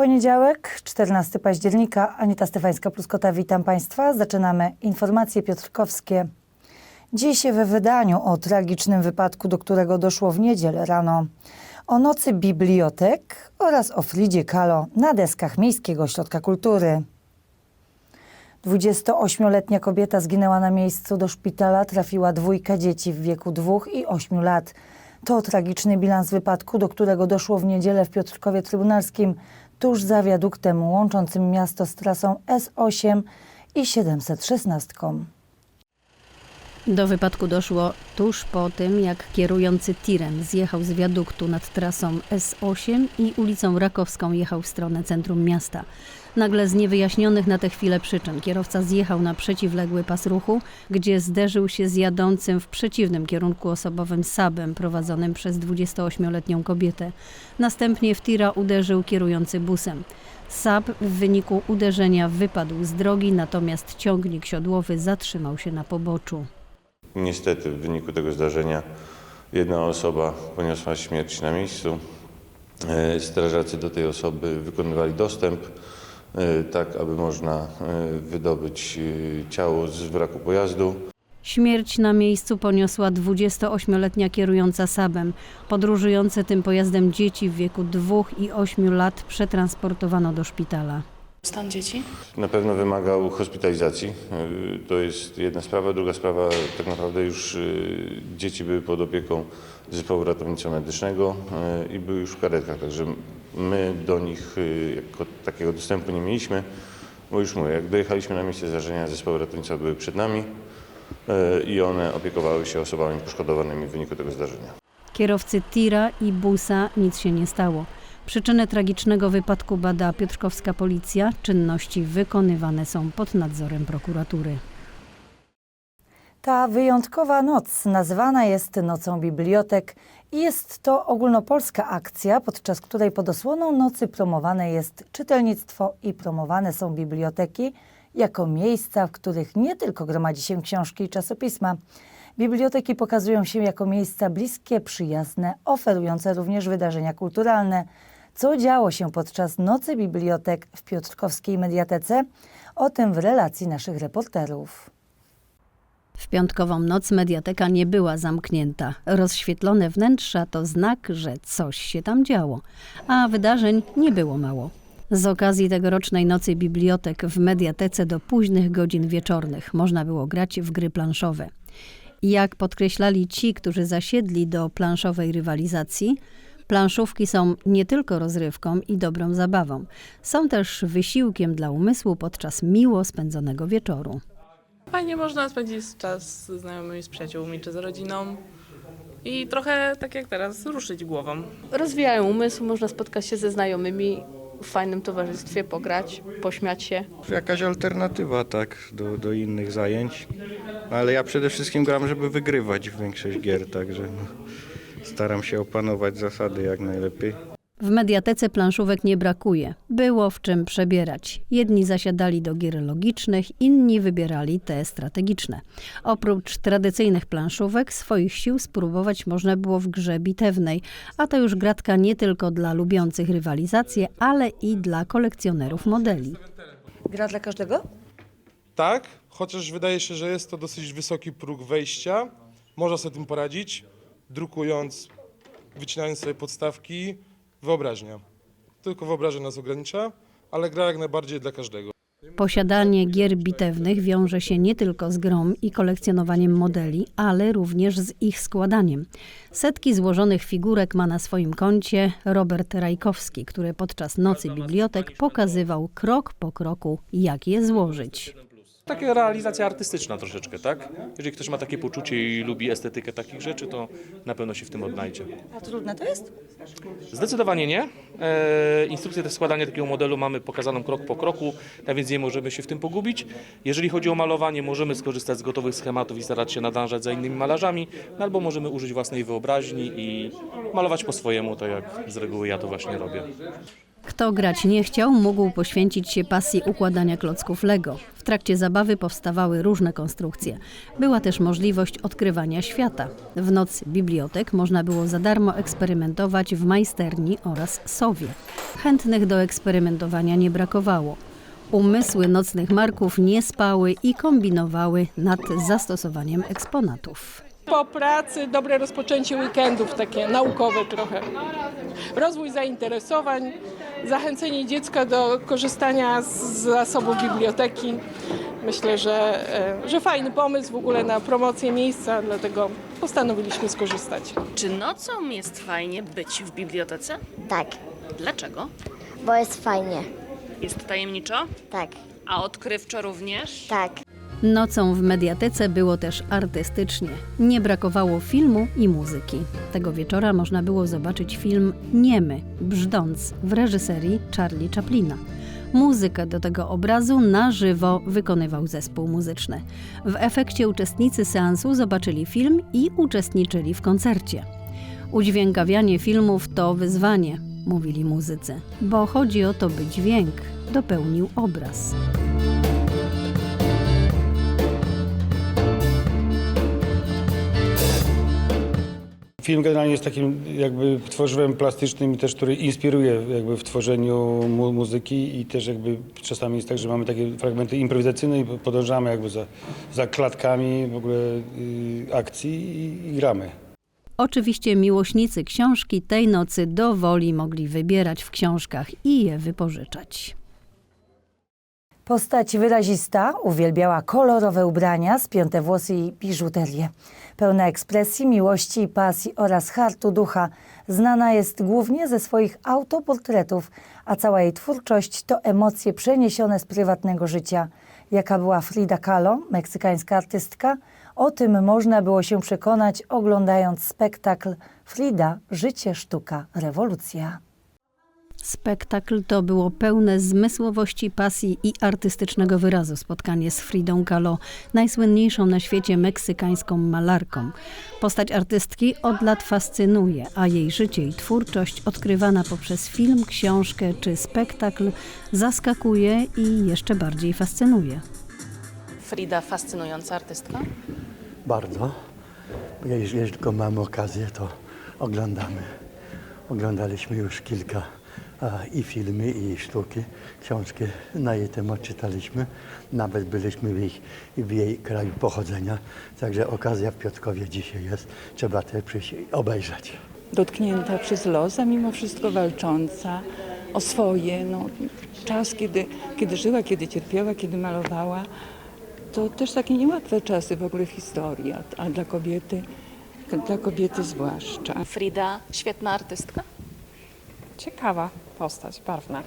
Poniedziałek, 14 października, Anita Stefańska-Pluskota, witam Państwa. Zaczynamy informacje piotrkowskie. Dziś we wydaniu o tragicznym wypadku, do którego doszło w niedzielę rano. O nocy bibliotek oraz o Fridzie Kalo na deskach Miejskiego Ośrodka Kultury. 28-letnia kobieta zginęła na miejscu. Do szpitala trafiła dwójka dzieci w wieku 2 i 8 lat. To tragiczny bilans wypadku, do którego doszło w niedzielę w Piotrkowie Trybunalskim, tuż za wiaduktem łączącym miasto z trasą S8 i 716. Do wypadku doszło tuż po tym, jak kierujący tirem zjechał z wiaduktu nad trasą S8 i ulicą Rakowską jechał w stronę centrum miasta. Nagle z niewyjaśnionych na tę chwilę przyczyn kierowca zjechał na przeciwległy pas ruchu, gdzie zderzył się z jadącym w przeciwnym kierunku osobowym sabem prowadzonym przez 28-letnią kobietę. Następnie w tira uderzył kierujący busem. Sab w wyniku uderzenia wypadł z drogi, natomiast ciągnik siodłowy zatrzymał się na poboczu. Niestety w wyniku tego zdarzenia jedna osoba poniosła śmierć na miejscu. E, Strażacy do tej osoby wykonywali dostęp, e, tak aby można e, wydobyć ciało z wraku pojazdu. Śmierć na miejscu poniosła 28-letnia kierująca Sabem. Podróżujące tym pojazdem dzieci w wieku 2 i 8 lat przetransportowano do szpitala. Stan dzieci? Na pewno wymagał hospitalizacji. E, To jest jedna sprawa. Druga sprawa, tak naprawdę już e, dzieci były pod opieką zespołu ratownictwa medycznego e, i były już w karetkach, także my do nich jako takiego dostępu nie mieliśmy. Bo już mówię, jak dojechaliśmy na miejsce zdarzenia, zespoły ratownictwa były przed nami i one opiekowały się osobami poszkodowanymi w wyniku tego zdarzenia. Kierowcy tira i busa nic się nie stało. Przyczynę tragicznego wypadku bada piotrkowska policja. Czynności wykonywane są pod nadzorem prokuratury. Ta wyjątkowa noc nazywana jest Nocą Bibliotek i jest to ogólnopolska akcja, podczas której pod osłoną nocy promowane jest czytelnictwo i promowane są biblioteki jako miejsca, w których nie tylko gromadzi się książki i czasopisma. Biblioteki pokazują się jako miejsca bliskie, przyjazne, oferujące również wydarzenia kulturalne. Co działo się podczas Nocy Bibliotek w Piotrkowskiej Mediatece? O tym w relacji naszych reporterów. W piątkową noc mediateka nie była zamknięta. Rozświetlone wnętrza to znak, że coś się tam działo, a wydarzeń nie było mało. Z okazji tegorocznej nocy bibliotek w mediatece do późnych godzin wieczornych można było grać w gry planszowe. Jak podkreślali ci, którzy zasiedli do planszowej rywalizacji, planszówki są nie tylko rozrywką i dobrą zabawą, są też wysiłkiem dla umysłu podczas miło spędzonego wieczoru. Fajnie można spędzić czas ze znajomymi, z przyjaciółmi czy z rodziną. I trochę tak jak teraz ruszyć głową. rozwijają umysł, można spotkać się ze znajomymi w fajnym towarzystwie, pograć, pośmiać się. Jakaś alternatywa, tak, do, do innych zajęć. Ale ja przede wszystkim gram, żeby wygrywać w większość gier, także no, staram się opanować zasady jak najlepiej. W mediatece planszówek nie brakuje. Było w czym przebierać. Jedni zasiadali do gier logicznych, inni wybierali te strategiczne. Oprócz tradycyjnych planszówek, swoich sił spróbować można było w grze bitewnej, a to już gratka nie tylko dla lubiących rywalizację, ale i dla kolekcjonerów modeli. Gra dla każdego? Tak, chociaż wydaje się, że jest to dosyć wysoki próg wejścia. Można sobie tym poradzić, drukując, wycinając sobie podstawki, wyobraźnia. Tylko wyobraźnia nas ogranicza, ale gra jak najbardziej dla każdego. Posiadanie gier bitewnych wiąże się nie tylko z grą i kolekcjonowaniem modeli, ale również z ich składaniem. Setki złożonych figurek ma na swoim koncie Robert Rajkowski, który podczas Nocy Bibliotek pokazywał krok po kroku, jak je złożyć. Taka realizacja artystyczna troszeczkę, tak? Jeżeli ktoś ma takie poczucie i lubi estetykę takich rzeczy, to na pewno się w tym odnajdzie. A trudne to jest? Zdecydowanie nie. E, instrukcję do składania takiego modelu mamy pokazaną krok po kroku, tak więc nie możemy się w tym pogubić. Jeżeli chodzi o malowanie, możemy skorzystać z gotowych schematów i starać się nadążać za innymi malarzami, no albo możemy użyć własnej wyobraźni i malować po swojemu, tak jak z reguły ja to właśnie robię. Kto grać nie chciał, mógł poświęcić się pasji układania klocków Lego. W trakcie zabawy powstawały różne konstrukcje. Była też możliwość odkrywania świata. W noc bibliotek można było za darmo eksperymentować w majsterni oraz sowie. Chętnych do eksperymentowania nie brakowało. Umysły nocnych marków nie spały i kombinowały nad zastosowaniem eksponatów. Po pracy dobre rozpoczęcie weekendów, takie naukowe trochę. Rozwój zainteresowań, zachęcenie dziecka do korzystania z zasobów biblioteki. Myślę, że, e, że fajny pomysł w ogóle na promocję miejsca, dlatego postanowiliśmy skorzystać. Czy nocą jest fajnie być w bibliotece? Tak, Dlaczego? bo jest fajnie. Jest tajemniczo? Tak, A odkrywczo również? tak. Nocą w mediatece było też artystycznie. Nie brakowało filmu i muzyki. Tego wieczora można było zobaczyć film Niemy, brzdąc w reżyserii Charlie Chaplina. Muzykę do tego obrazu na żywo wykonywał zespół muzyczny. W efekcie uczestnicy seansu zobaczyli film i uczestniczyli w koncercie. Udźwiękawianie filmów to wyzwanie, mówili muzycy, bo chodzi o to, by dźwięk dopełnił obraz. Film generalnie jest takim jakby tworzywem plastycznym i też, który inspiruje jakby w tworzeniu mu muzyki i też jakby czasami jest tak, że mamy takie fragmenty improwizacyjne i podążamy jakby za, za klatkami w ogóle y, akcji i, i gramy. Oczywiście miłośnicy książki tej nocy dowoli mogli wybierać w książkach i je wypożyczać. Postać wyrazista uwielbiała kolorowe ubrania, spięte włosy i biżuterię. Pełna ekspresji, miłości i pasji oraz hartu ducha, znana jest głównie ze swoich autoportretów, a cała jej twórczość to emocje przeniesione z prywatnego życia. Jaka była Frida Kahlo, meksykańska artystka? O tym można było się przekonać oglądając spektakl Frida – Życie, sztuka, rewolucja. Spektakl to było pełne zmysłowości, pasji i artystycznego wyrazu spotkanie z Fridą Kahlo, najsłynniejszą na świecie meksykańską malarką. Postać artystki od lat fascynuje, a jej życie i twórczość odkrywana poprzez film, książkę czy spektakl zaskakuje i jeszcze bardziej fascynuje. Frida fascynująca artystka? Bardzo. Jeśli, tylko mamy okazję, to oglądamy. Oglądaliśmy już kilka i filmy, i sztuki, książki na jej temat czytaliśmy. Nawet byliśmy w jej, w jej kraju pochodzenia, także okazja w Piotrkowie dzisiaj jest. Trzeba też przyjść i obejrzeć. dotknięta przez los, a mimo wszystko walcząca o swoje. No, czas, kiedy, kiedy żyła, kiedy cierpiała, kiedy malowała, to też takie niełatwe czasy w ogóle w historii, a, a dla kobiety, dla kobiety zwłaszcza. Frida, świetna artystka? Ciekawa postać, barwna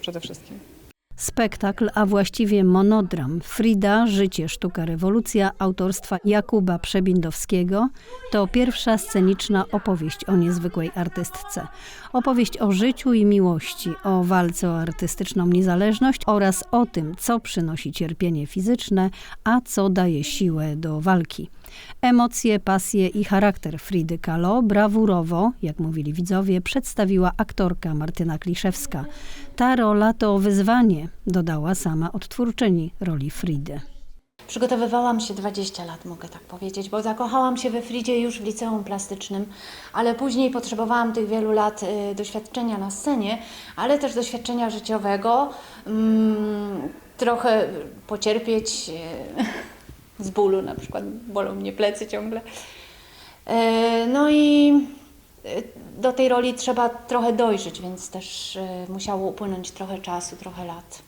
przede wszystkim. Spektakl, a właściwie monodram Frida, Życie, Sztuka, Rewolucja autorstwa Jakuba Przebindowskiego to pierwsza sceniczna opowieść o niezwykłej artystce. Opowieść o życiu i miłości, o walce o artystyczną niezależność oraz o tym, co przynosi cierpienie fizyczne, a co daje siłę do walki. Emocje, pasje i charakter Fridy Kahlo brawurowo, jak mówili widzowie, przedstawiła aktorka Martyna Kliszewska. Ta rola to wyzwanie, dodała sama odtwórczyni roli Fridy. Przygotowywałam się 20 lat, mogę tak powiedzieć, bo zakochałam się we Fridzie już w liceum plastycznym, ale później potrzebowałam tych wielu lat y, doświadczenia na scenie, ale też doświadczenia życiowego, mm, trochę pocierpieć y, z bólu, na przykład bolą mnie plecy ciągle. Y, no i do tej roli trzeba trochę dojrzeć, więc też y, musiało upłynąć trochę czasu, trochę lat.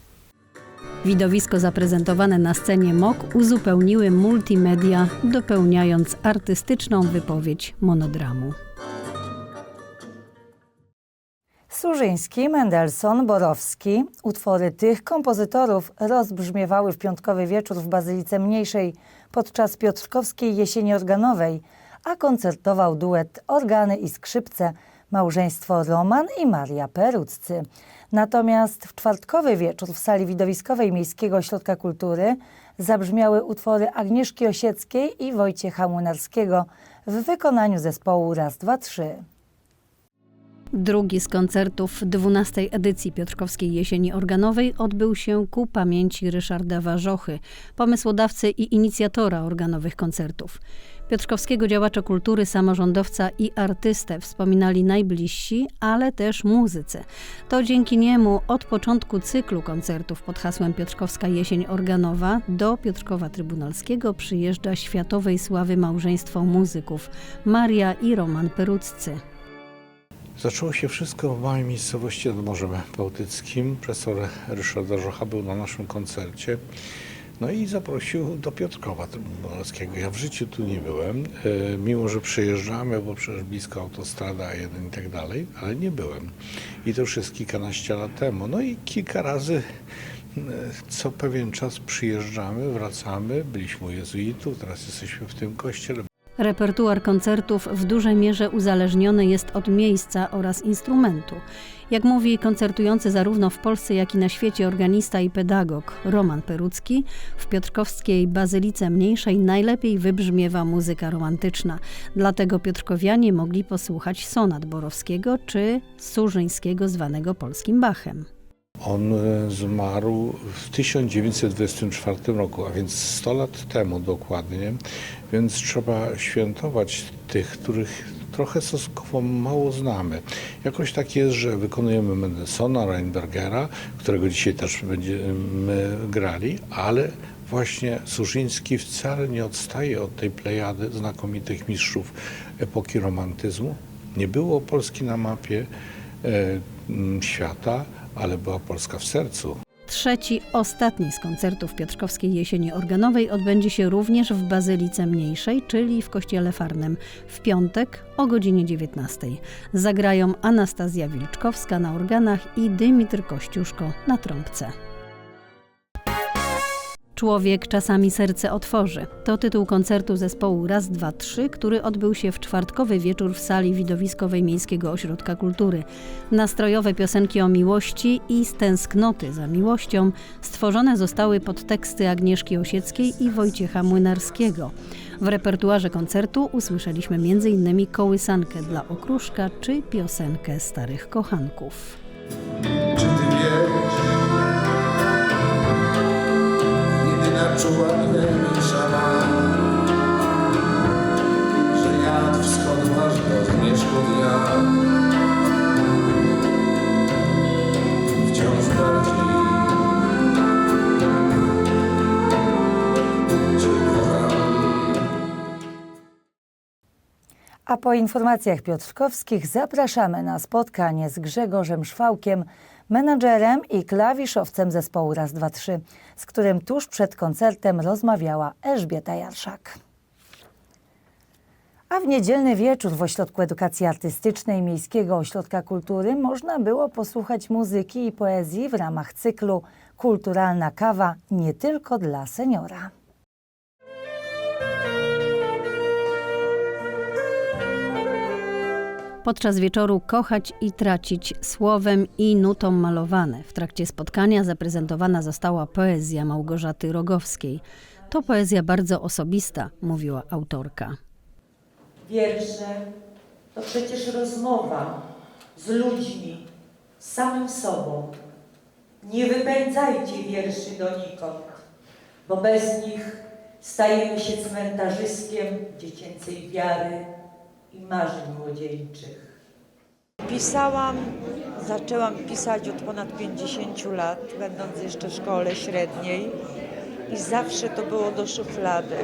Widowisko zaprezentowane na scenie MOK uzupełniły multimedia, dopełniając artystyczną wypowiedź monodramu. Surzyński, Mendelssohn, Borowski. Utwory tych kompozytorów rozbrzmiewały w piątkowy wieczór w Bazylice Mniejszej podczas Piotrkowskiej Jesieni Organowej, a koncertował duet organy i skrzypce małżeństwo Roman i Maria Peruccy. Natomiast w czwartkowy wieczór w sali widowiskowej Miejskiego Ośrodka Kultury zabrzmiały utwory Agnieszki Osieckiej i Wojciecha Młynarskiego w wykonaniu zespołu Raz, Dwa, Trzy. Drugi z koncertów 12. edycji Piotrkowskiej Jesieni Organowej odbył się ku pamięci Ryszarda Warzochy, pomysłodawcy i inicjatora organowych koncertów. Piotrkowskiego działacza kultury, samorządowca i artystę wspominali najbliżsi, ale też muzycy. To dzięki niemu od początku cyklu koncertów pod hasłem Piotrkowska Jesień Organowa do Piotrkowa Trybunalskiego przyjeżdża światowej sławy małżeństwo muzyków Maria i Roman Peruccy. Zaczęło się wszystko w małej miejscowości nad Morzem Bałtyckim. Profesor Ryszard Warzocha był na naszym koncercie. No i zaprosił do Piotrkowa Trybunalskiego. Ja w życiu tu nie byłem, e, mimo że przyjeżdżamy, bo przecież blisko autostrada A1 i tak dalej, ale nie byłem. I to już jest kilkanaście lat temu. No i kilka razy e, co pewien czas przyjeżdżamy, wracamy. Byliśmy u jezuitów, teraz jesteśmy w tym kościele. Repertuar koncertów w dużej mierze uzależniony jest od miejsca oraz instrumentu. Jak mówi koncertujący zarówno w Polsce, jak i na świecie organista i pedagog Roman Perucki, w Piotrkowskiej Bazylice Mniejszej najlepiej wybrzmiewa muzyka romantyczna. Dlatego piotrkowianie mogli posłuchać sonat Borowskiego czy Surzyńskiego zwanego polskim Bachem. On e, zmarł w 1924 roku, a więc 100 lat temu dokładnie, więc trzeba świętować tych, których trochę stosunkowo mało znamy. Jakoś tak jest, że wykonujemy Mendelssohna, Reinbergera, którego dzisiaj też będziemy grali, ale właśnie Surzyński wcale nie odstaje od tej plejady znakomitych mistrzów epoki romantyzmu. Nie było Polski na mapie e, świata, ale była Polska w sercu. Trzeci, ostatni z koncertów Piotrkowskiej Jesieni Organowej odbędzie się również w Bazylice Mniejszej, czyli w Kościele Farnym, w piątek o godzinie 19. Zagrają Anastazja Wilczkowska na organach i Dymitr Kościuszko na trąbce. Człowiek czasami serce otworzy. To tytuł koncertu zespołu Raz, Dwa, Trzy, który odbył się w czwartkowy wieczór w sali widowiskowej Miejskiego Ośrodka Kultury. Nastrojowe piosenki o miłości i stęsknoty za miłością stworzone zostały pod teksty Agnieszki Osieckiej i Wojciecha Młynarskiego. W repertuarze koncertu usłyszeliśmy m.in. kołysankę dla okruszka czy piosenkę starych kochanków. A po informacjach piotrkowskich zapraszamy na spotkanie z Grzegorzem Szwałkiem, menadżerem i klawiszowcem zespołu Raz, Dwa, Trzy, z którym tuż przed koncertem rozmawiała Elżbieta Jarszak. A w niedzielny wieczór w Ośrodku Edukacji Artystycznej Miejskiego Ośrodka Kultury można było posłuchać muzyki i poezji w ramach cyklu Kulturalna kawa nie tylko dla seniora. Podczas wieczoru Kochać i tracić słowem i nutą malowane. W trakcie spotkania zaprezentowana została poezja Małgorzaty Rogowskiej. To poezja bardzo osobista, mówiła autorka. Wiersze to przecież rozmowa z ludźmi, z samym sobą. Nie wypędzajcie wierszy donikąd, bo bez nich stajemy się cmentarzyskiem dziecięcej wiary i marzeń młodzieńczych. Pisałam, zaczęłam pisać od ponad 50 lat, będąc jeszcze w szkole średniej i zawsze to było do szuflady.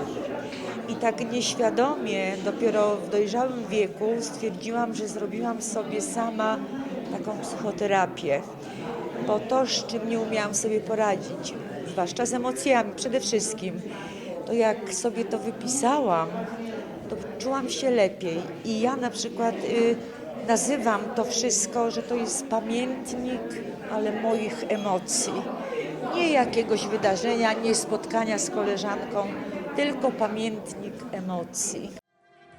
I tak nieświadomie, dopiero w dojrzałym wieku stwierdziłam, że zrobiłam sobie sama taką psychoterapię, bo to, z czym nie umiałam sobie poradzić, zwłaszcza z emocjami przede wszystkim, to jak sobie to wypisałam, czułam się lepiej. I ja na przykład y, nazywam to wszystko, że to jest pamiętnik, ale moich emocji. Nie jakiegoś wydarzenia, nie spotkania z koleżanką, tylko pamiętnik emocji.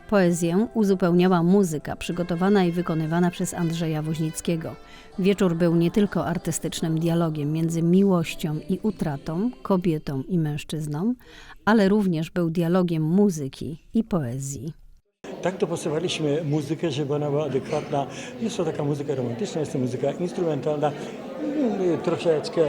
Poezję uzupełniała muzyka przygotowana i wykonywana przez Andrzeja Woźnickiego. Wieczór był nie tylko artystycznym dialogiem między miłością i utratą, kobietą i mężczyzną, ale również był dialogiem muzyki i poezji. tak dopasowaliśmy muzykę, żeby ona była adekwatna. Jest to taka muzyka romantyczna, jest to muzyka instrumentalna, mm, troszeczkę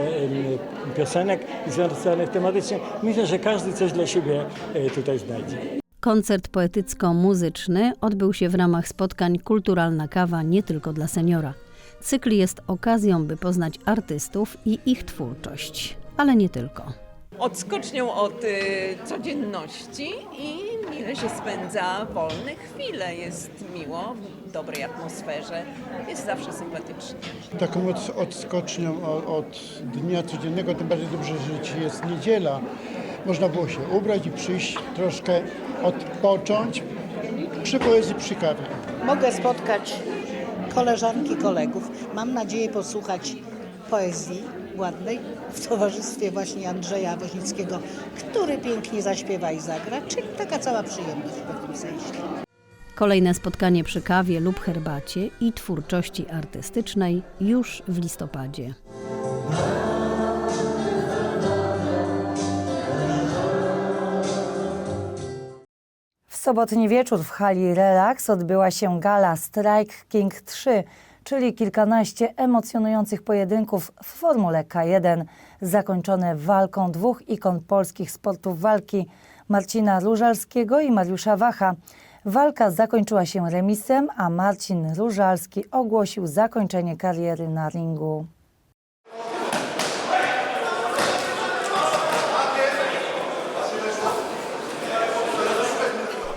piosenek związanych tematycznie. Myślę, że każdy coś dla siebie e, tutaj znajdzie. Koncert poetycko-muzyczny odbył się w ramach spotkań Kulturalna Kawa nie tylko dla seniora. Cykl jest okazją, by poznać artystów i ich twórczość, ale nie tylko. Odskocznią od y, codzienności i mile się spędza wolne chwile. Jest miło, w dobrej atmosferze, jest zawsze sympatycznie. Taką od, odskocznią od, od dnia codziennego, tym bardziej dobrze, że dzisiaj jest niedziela. Można było się ubrać i przyjść troszkę odpocząć przy poezji, przy kawie. Mogę spotkać koleżanki, kolegów. Mam nadzieję posłuchać poezji ładnej w towarzystwie właśnie Andrzeja Woźnickiego, który pięknie zaśpiewa i zagra, czyli taka cała przyjemność w pewnym sensie. Kolejne spotkanie przy kawie lub herbacie i twórczości artystycznej już w listopadzie. W sobotni wieczór w hali Relax odbyła się gala Strike King 3, czyli kilkanaście emocjonujących pojedynków w Formule K1, zakończone walką dwóch ikon polskich sportów walki Marcina Różalskiego i Mariusza Wacha. Walka zakończyła się remisem, a Marcin Różalski ogłosił zakończenie kariery na ringu.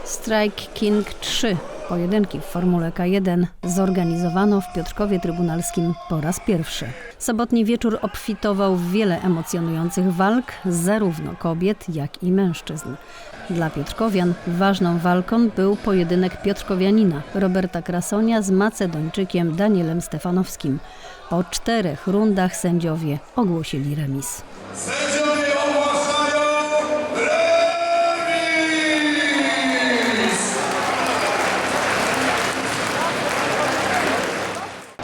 Strike King 3. Pojedynki w Formule K1 zorganizowano w Piotrkowie Trybunalskim po raz pierwszy. Sobotni wieczór obfitował w wiele emocjonujących walk zarówno kobiet, jak i mężczyzn. Dla Piotrkowian ważną walką był pojedynek Piotrkowianina Roberta Krasonia z Macedończykiem Danielem Stefanowskim. Po czterech rundach sędziowie ogłosili remis. Sędziowie ogłaszają remis!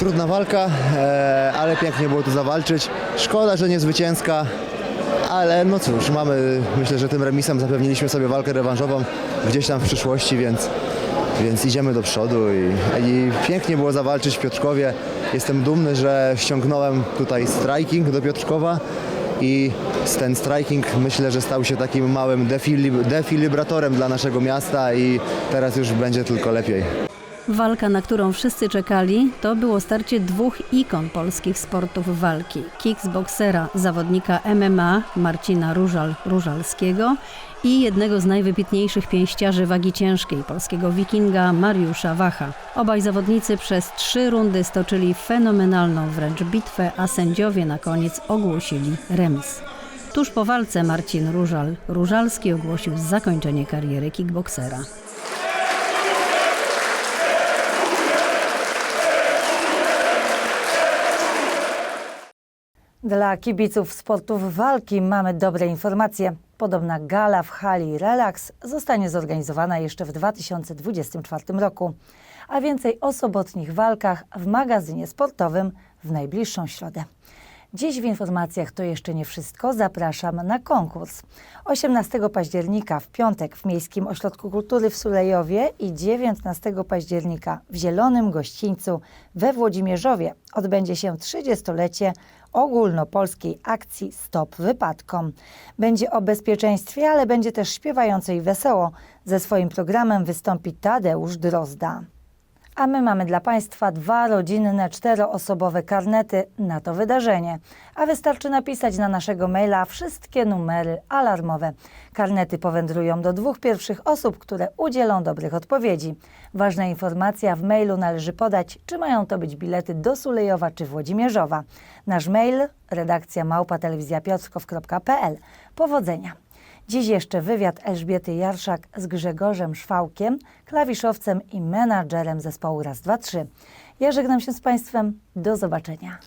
Trudna walka, e, ale pięknie było tu zawalczyć. Szkoda, że nie zwycięska, ale no cóż, mamy, myślę, że tym remisem zapewniliśmy sobie walkę rewanżową gdzieś tam w przyszłości, więc, więc idziemy do przodu i, i pięknie było zawalczyć w Piotrkowie. Jestem dumny, że ściągnąłem tutaj striking do Piotrkowa i ten striking myślę, że stał się takim małym defili- defilibratorem dla naszego miasta i teraz już będzie tylko lepiej. Walka, na którą wszyscy czekali, to było starcie dwóch ikon polskich sportów walki. Kickboksera, zawodnika MMA Marcina Różal-Różalskiego i jednego z najwybitniejszych pięściarzy wagi ciężkiej polskiego wikinga Mariusza Wacha. Obaj zawodnicy przez trzy rundy stoczyli fenomenalną wręcz bitwę, a sędziowie na koniec ogłosili remis. Tuż po walce Marcin Różal-Różalski ogłosił zakończenie kariery kickboksera. Dla kibiców sportów walki mamy dobre informacje. Podobna gala w hali Relax zostanie zorganizowana jeszcze w 2024 roku. A więcej o sobotnich walkach w magazynie sportowym w najbliższą środę. Dziś w informacjach to jeszcze nie wszystko. Zapraszam na konkurs. 18 października w piątek w Miejskim Ośrodku Kultury w Sulejowie i 19 października w Zielonym Gościńcu we Włodzimierzowie odbędzie się 30-lecie ogólnopolskiej akcji Stop Wypadkom. Będzie o bezpieczeństwie, ale będzie też śpiewająco i wesoło. Ze swoim programem wystąpi Tadeusz Drozda. A my mamy dla Państwa dwa rodzinne, czteroosobowe karnety na to wydarzenie. A wystarczy napisać na naszego maila wszystkie numery alarmowe. Karnety powędrują do dwóch pierwszych osób, które udzielą dobrych odpowiedzi. Ważna informacja, w mailu należy podać, czy mają to być bilety do Sulejowa czy Włodzimierzowa. Nasz mail redakcja małpatelewizjapiotrkow.pl. Powodzenia! Dziś jeszcze wywiad Elżbiety Jarszak z Grzegorzem Szwałkiem, klawiszowcem i menadżerem zespołu Raz, Dwa, Trzy. Ja żegnam się z Państwem. Do zobaczenia.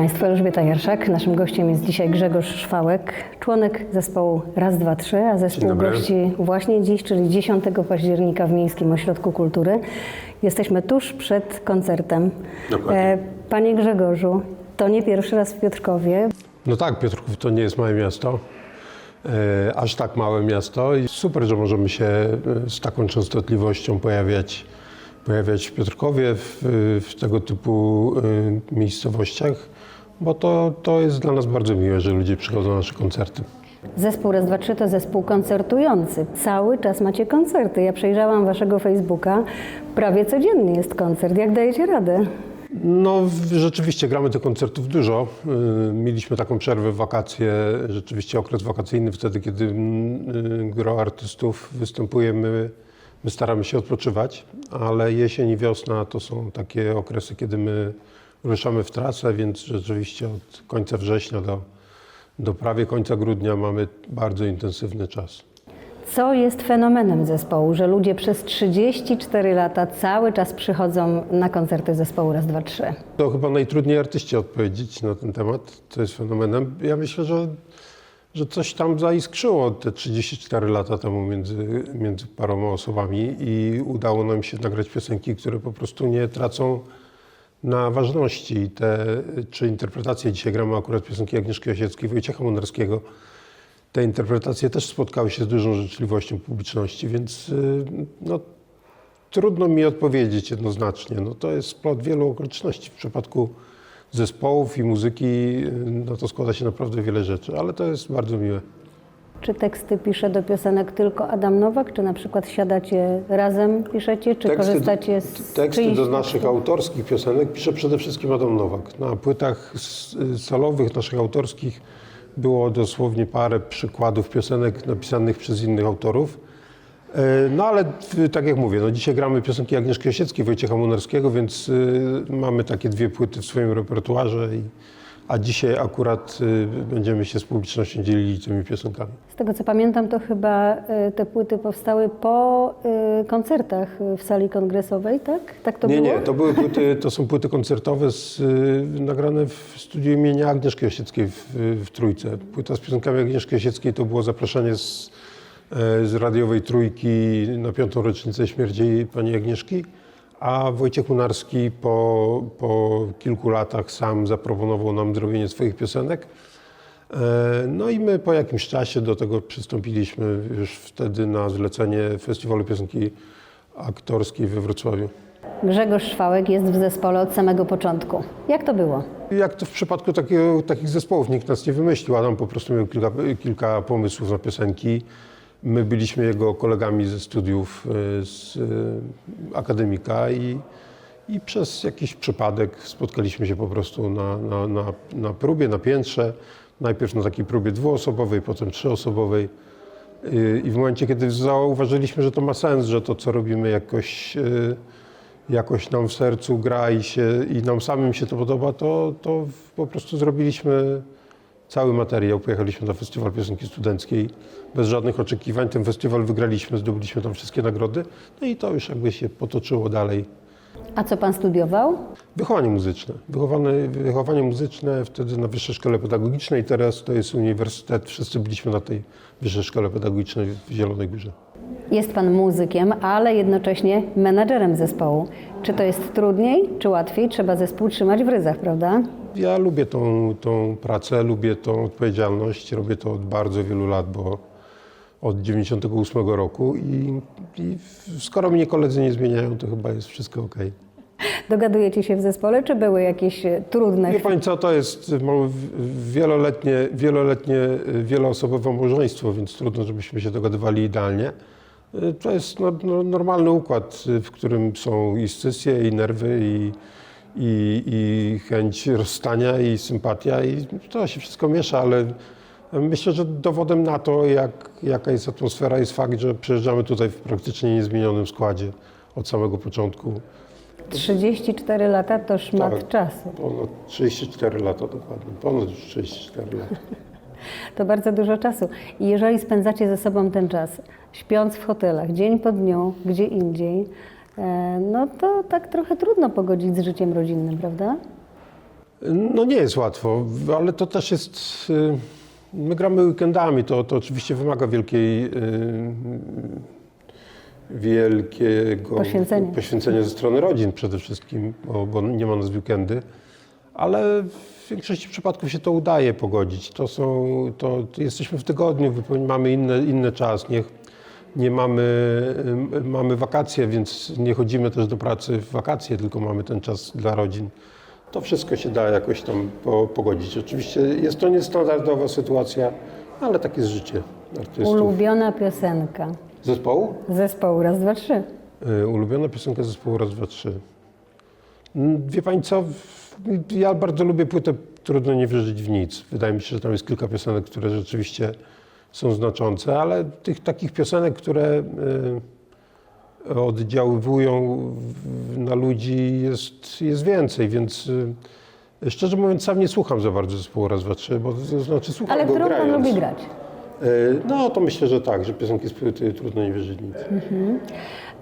Państwu, Elżbieta Jarszak. Naszym gościem jest dzisiaj Grzegorz Szwałek, członek zespołu Raz, Dwa, Trzy, a zespół gości właśnie dziś, czyli 10 października w Miejskim Ośrodku Kultury. Jesteśmy tuż przed koncertem. Dokładnie. E, Panie Grzegorzu, to nie pierwszy raz w Piotrkowie. No tak, Piotrków to nie jest małe miasto. E, aż tak małe miasto i super, że możemy się e, z taką częstotliwością pojawiać, pojawiać w Piotrkowie, w, w tego typu e, miejscowościach, bo to, to jest dla nas bardzo miłe, że ludzie przychodzą na nasze koncerty. Zespół Raz, Dwa, Trzy to zespół koncertujący. Cały czas macie koncerty. Ja przejrzałam Waszego Facebooka. Prawie codziennie jest koncert. Jak dajecie radę? No rzeczywiście gramy tych koncertów dużo. Y, Mieliśmy taką przerwę w wakacje, rzeczywiście okres wakacyjny, wtedy kiedy mm, y, gro artystów występuje, my, my staramy się odpoczywać, ale jesień i wiosna to są takie okresy, kiedy my ruszamy w trasę, więc rzeczywiście od końca września do, do prawie końca grudnia mamy bardzo intensywny czas. Co jest fenomenem zespołu, że ludzie przez 34 lata cały czas przychodzą na koncerty zespołu Raz, Dwa, Trzy? To chyba najtrudniej artyście odpowiedzieć na ten temat, co jest fenomenem. Ja myślę, że, że coś tam zaiskrzyło te 34 lata temu między, między paroma osobami i udało nam się nagrać piosenki, które po prostu nie tracą na ważności. Te, czy interpretacje, dzisiaj gramy akurat piosenki Agnieszki Osieckiej, Wojciecha Munarskiego, te interpretacje też spotkały się z dużą życzliwością publiczności, więc y, no, Trudno mi odpowiedzieć jednoznacznie. No to jest splot wielu okoliczności. W przypadku zespołów i muzyki no to składa się naprawdę wiele rzeczy, ale to jest bardzo miłe. Czy teksty pisze do piosenek tylko Adam Nowak, czy na przykład siadacie razem, piszecie, czy korzystacie z teksty do naszych autorskich piosenek pisze przede wszystkim Adam Nowak. Na płytach s- solowych naszych autorskich było dosłownie parę przykładów piosenek napisanych przez innych autorów. E, No ale y, tak jak mówię, no dzisiaj gramy piosenki Agnieszki Osieckiej, Wojciecha Munarskiego, więc y, mamy takie dwie płyty w swoim repertuarze, i, a dzisiaj akurat y, będziemy się z publicznością dzielili tymi piosenkami. Z tego co pamiętam, to chyba y, te płyty powstały po y, koncertach w sali kongresowej, tak? Tak to nie, było? nie, to były płyty, to są płyty koncertowe z, y, nagrane w studiu imienia Agnieszki Osieckiej w, w Trójce. Płyta z piosenkami Agnieszki Osieckiej to było zaproszenie z, z radiowej Trójki na piątą rocznicę śmierci pani Agnieszki, a Wojciech Munarski po, po kilku latach sam zaproponował nam zrobienie swoich piosenek. E, No i my po jakimś czasie do tego przystąpiliśmy już wtedy na zlecenie Festiwalu Piosenki Aktorskiej we Wrocławiu. Grzegorz Szwałek jest w zespole od samego początku. Jak to było? Jak to w przypadku takiego, takich zespołów, nikt nas nie wymyślił. Adam po prostu miał kilka, kilka pomysłów na piosenki. My byliśmy jego kolegami ze studiów e, z e, akademika i, i przez jakiś przypadek spotkaliśmy się po prostu na, na, na, na próbie, na piętrze. Najpierw na takiej próbie dwuosobowej, potem trzyosobowej. I- I w momencie, kiedy zauważyliśmy, że to ma sens, że to, co robimy, jakoś, jakoś nam w sercu gra i, się, i nam samym się to podoba, to, to po prostu zrobiliśmy cały materiał. Pojechaliśmy na Festiwal Piosenki Studenckiej bez żadnych oczekiwań. Ten festiwal wygraliśmy, zdobyliśmy tam wszystkie nagrody. No i to już jakby się potoczyło dalej. A co pan studiował? Wychowanie muzyczne. Wychowane, wychowanie muzyczne wtedy na Wyższej Szkole Pedagogicznej, teraz to jest uniwersytet. Wszyscy byliśmy na tej Wyższej Szkole Pedagogicznej w Zielonej Górze. Jest pan muzykiem, ale jednocześnie menadżerem zespołu. Czy to jest trudniej, czy łatwiej? Trzeba zespół trzymać w ryzach, prawda? Ja lubię tą, tą pracę, lubię tą odpowiedzialność. Robię to od bardzo wielu lat, bo od 98 roku i, i skoro mnie koledzy nie zmieniają, to chyba jest wszystko ok. Dogadujecie się w zespole, czy były jakieś e, trudne Wie pani co, to jest w- wieloletnie, wieloletnie, y, wieloosobowe małżeństwo, więc trudno, żebyśmy się dogadywali idealnie. To jest no, no, normalny układ, w którym są i scysje, i nerwy, i, i, i chęć rozstania, i sympatia, i to się wszystko miesza, ale myślę, że dowodem na to, jak, jaka jest atmosfera, jest fakt, że przyjeżdżamy tutaj w praktycznie niezmienionym składzie od samego początku. 34 lata to szmat Tak. czasu. Ponad 34 lata dokładnie, ponad już 34 lata. To bardzo dużo czasu. I jeżeli spędzacie ze sobą ten czas, śpiąc w hotelach, dzień po dniu, gdzie indziej, no to tak trochę trudno pogodzić z życiem rodzinnym, prawda? No nie jest łatwo, ale to też jest. y, My gramy weekendami, to, to oczywiście wymaga wielkiej. y, Wielkiego Poświęcenia. poświęcenia ze strony rodzin przede wszystkim, bo, bo nie ma nas weekendy, ale w większości przypadków się to udaje pogodzić. To są, to, to jesteśmy w tygodniu, mamy inny, inny czas, nie, nie mamy, y, mamy wakacje, więc nie chodzimy też do pracy w wakacje, tylko mamy ten czas dla rodzin. To wszystko się da jakoś tam po, pogodzić. Oczywiście jest to niestandardowa sytuacja, ale takie jest życie artystów. Ulubiona piosenka Zespołu? zespołu Raz, Dwa, Trzy. Y, Ulubiona piosenka zespołu Raz, Dwa, Trzy. Mm, Wie Pani co, ja bardzo lubię płytę Trudno nie wierzyć w nic. Wydaje mi się, że tam jest kilka piosenek, które rzeczywiście są znaczące, ale tych takich piosenek, które y, oddziaływują na ludzi jest, jest więcej, więc y, szczerze mówiąc sam nie słucham za bardzo zespołu Raz, Dwa, Trzy, bo to znaczy słucham Ale którą pan lubi grać? Y, No to myślę, że tak, że piosenki z płyty Trudno nie wierzyć w nic. Mhm.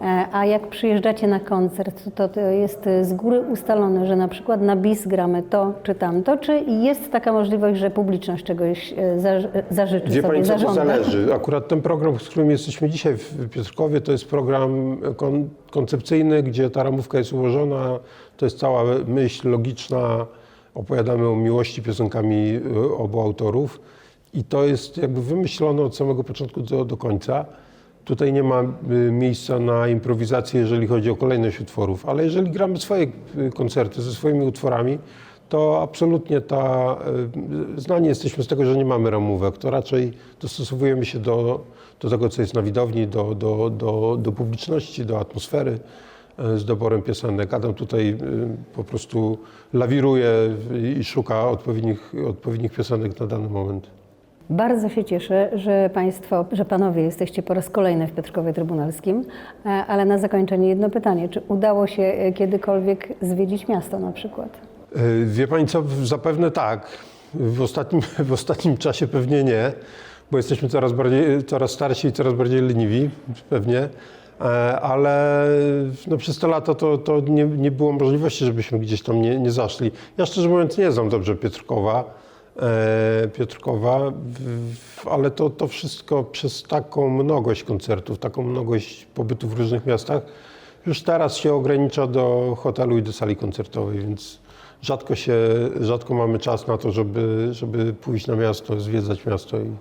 E, A jak przyjeżdżacie na koncert, to, to jest e, z góry ustalone, że na przykład na bis gramy to czy tamto, czy jest taka możliwość, że publiczność czegoś e, za, zażyczy Wie sobie, Pani, co to zależy. Akurat ten program, z którym jesteśmy dzisiaj w Piotrkowie, to jest program kon koncepcyjny, gdzie ta ramówka jest ułożona. To jest cała myśl logiczna. Opowiadamy o miłości piosenkami obu autorów. I to jest jakby wymyślone od samego początku do, do końca. Tutaj nie ma y, miejsca na improwizację, jeżeli chodzi o kolejność utworów, ale jeżeli gramy swoje y, koncerty ze swoimi utworami, to absolutnie ta, y, znani jesteśmy z tego, że nie mamy ramówek, to raczej dostosowujemy się do, do tego, co jest na widowni, do, do, do, do publiczności, do atmosfery z doborem piosenek. Adam tutaj po prostu lawiruje i szuka odpowiednich, odpowiednich piosenek na dany moment. Bardzo się cieszę, że Państwo, że Panowie jesteście po raz kolejny w Piotrkowie Trybunalskim, e, ale na zakończenie jedno pytanie. Czy udało się e, kiedykolwiek zwiedzić miasto na przykład? Y, Wie Pani co, zapewne tak. W ostatnim, w ostatnim czasie pewnie nie, bo jesteśmy coraz, bardziej, coraz starsi i coraz bardziej leniwi, pewnie. E, Ale no przez te lata to, to nie, nie było możliwości, żebyśmy gdzieś tam nie, nie zaszli. Ja szczerze mówiąc nie znam dobrze Piotrkowa, e, Piotrkowa, w- w- ale to, to wszystko przez taką mnogość koncertów, taką mnogość pobytu w różnych miastach, już teraz się ogranicza do hotelu i do sali koncertowej, więc rzadko się, rzadko mamy czas na to, żeby, żeby pójść na miasto, zwiedzać miasto. I...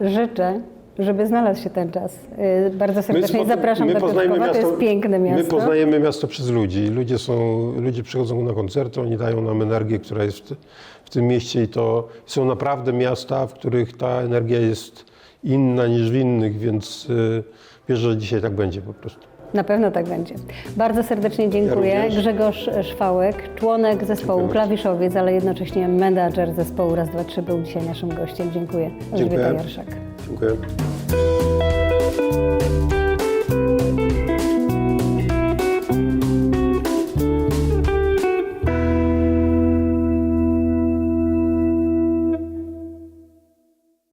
Życzę, żeby znalazł się ten czas. E, Bardzo serdecznie spoko- zapraszam my do Piotrkowa, to jest piękne My miasto. poznajemy miasto przez ludzi. Ludzie, są, ludzie przychodzą na koncerty, oni dają nam energię, która jest w, w tym mieście i to są naprawdę miasta, w których ta energia jest inna niż w innych, więc y, wierzę, że dzisiaj tak będzie po prostu. Na pewno tak będzie. Bardzo serdecznie dziękuję. Ja. Grzegorz Szwałek, członek zespołu Dziękuję Klawiszowiec, ale jednocześnie menadżer zespołu Raz, Dwa, Trzy był dzisiaj naszym gościem. Dziękuję. Elżbieta Dziękuję. Jarszak. Dziękuję.